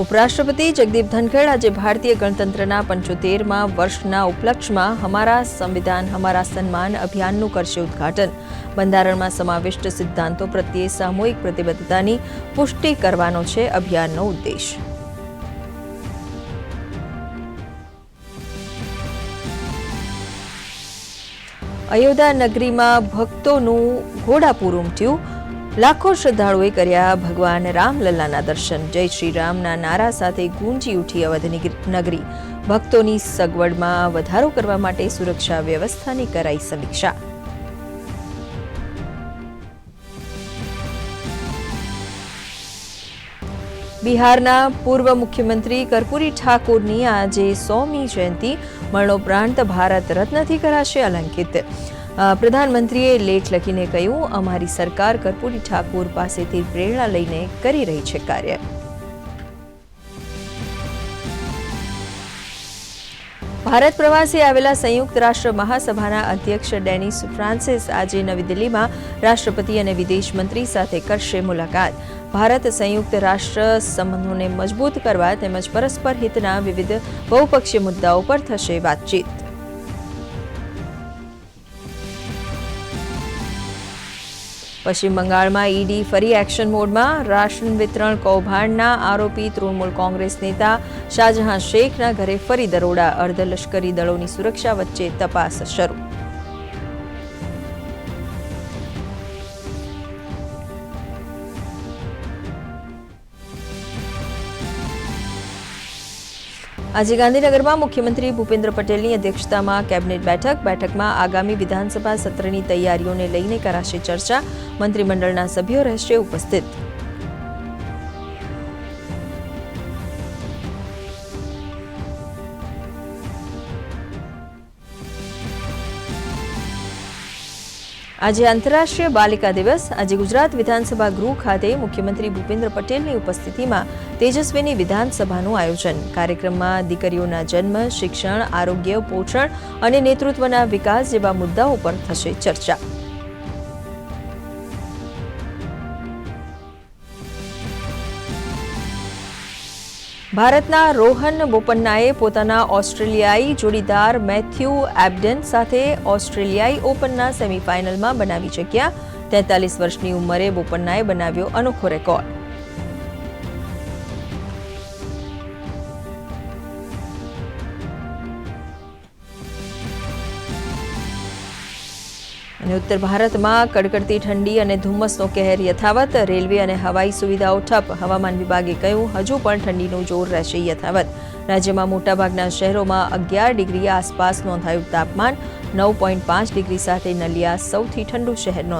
ઉપરાષ્ટ્રપતિ જગદીપ ધનખડ આજે ભારતીય ગણતંત્રના પંચોતેરમાં વર્ષના ઉપલક્ષમાં હમારા સંવિધાન, હમારા સન્માન અભિયાનનું કરશે ઉદ્ઘાટન. બંધારણમાં સમાવિષ્ટ સિદ્ધાંતો પ્રત્યે સામૂહિક પ્રતિબદ્ધતાની પુષ્ટિ કરવાનો છે અભિયાનનો ઉદ્દેશ. અયોધ્યા નગરીમાં ભક્તોનું ઘોડાપૂર ઉમટ્યું. લાખો શ્રદ્ધાળુએ કર્યા ભગવાન રામલલ્લાના દર્શન. જય શ્રી રામના નારા સાથે ગુંજી ઉઠી અવધ નગરી. ભક્તોની સગવડમાં વધારો કરવા માટે સુરક્ષા વ્યવસ્થાની કરાઈ સમીક્ષા. બિહારના પૂર્વ મુખ્યમંત્રી કર્પૂરી ઠાકોરની આજે સોમી જયંતિ. મરણોપરાંત ભારત રત્નથી કરાશે અલંકિત. પ્રધાનમંત્રીએ લેખ લખીને કહ્યું, અમારી સરકાર કર્પૂરી ઠાકુર પાસેથી પ્રેરણા લઈને કરી રહી છે કાર્ય. ભારત પ્રવાસે આવેલા સંયુક્ત રાષ્ટ્ર મહાસભાના અધ્યક્ષ ડેનિસ ફ્રાન્સિસ આજે નવી દિલ્હીમાં રાષ્ટ્રપતિ અને વિદેશ મંત્રી સાથે કરશે મુલાકાત. ભારત સંયુક્ત રાષ્ટ્ર સંબંધોને મજબૂત કરવા તેમજ પરસ્પર હિતના વિવિધ બહુપક્ષીય મુદ્દાઓ પર થશે વાતચીત. પશ્ચિમ બંગાળમાં ઈડી ફરી એક્શન મોડમાં, રાશન વિતરણ કૌભાંડના આરોપી તૃણમૂલ કોંગ્રેસ નેતા શાહજહાં શેખના ઘરે ફરી દરોડા, અર્ધલશ્કરી દળોની સુરક્ષા વચ્ચે તપાસ શરૂ. આજે ગાંધીનગરમાં મુખ્યમંત્રી ભૂપેન્દ્ર પટેલની અધ્યક્ષતામાં કેબિનેટ બેઠક. બેઠકમાં આગામી વિધાનસભા સત્રની તૈયારીઓને લઈને કરાશે ચર્ચા. મંત્રીમંડળના સભ્યો રહેશે ઉપસ્થિત. આજે આંતરરાષ્ટ્રીય બાલિકા દિવસ. આજે ગુજરાત વિધાનસભા ગૃહ ખાતે મુખ્યમંત્રી ભૂપેન્દ્ર પટેલની ઉપસ્થિતિમાં તેજસ્વીની વિધાનસભાનું આયોજન. કાર્યક્રમમાં દીકરીઓના જન્મ, શિક્ષણ, આરોગ્ય, પોષણ અને નેતૃત્વના વિકાસ જેવા મુદ્દાઓ પર થશે ચર્ચા. ભારતના રોહન બોપન્નાએ પોતાના ઓસ્ટ્રેલિયાઈ જોડીદાર મેથ્યુ એબડન સાથે ઓસ્ટ્રેલિયાઈ ઓપનના સેમીફાઇનલમાં બનાવી જગ્યા તેતાલીસ વર્ષની ઉંમરે બોપન્નાએ બનાવ્યો અનોખો રેકોર્ડ. અને ઉત્તર ભારતમાં કડકડતી ઠંડી અને ધુમ્મસનો કહેર યથાવત. રેલવે અને હવાઈ સુવિધાઓ ઠપ. હવામાન વિભાગે કહ્યું, હજુ પણ ઠંડીનું જોર રહેશે યથાવત. રાજ્યમાં મોટાભાગના શહેરોમાં અગિયાર ડિગ્રી આસપાસ નોંધાયું તાપમાન. નવ પોઈન્ટ પાંચ ડિગ્રી સાથે નલિયા સૌથી ઠંડુ શહેર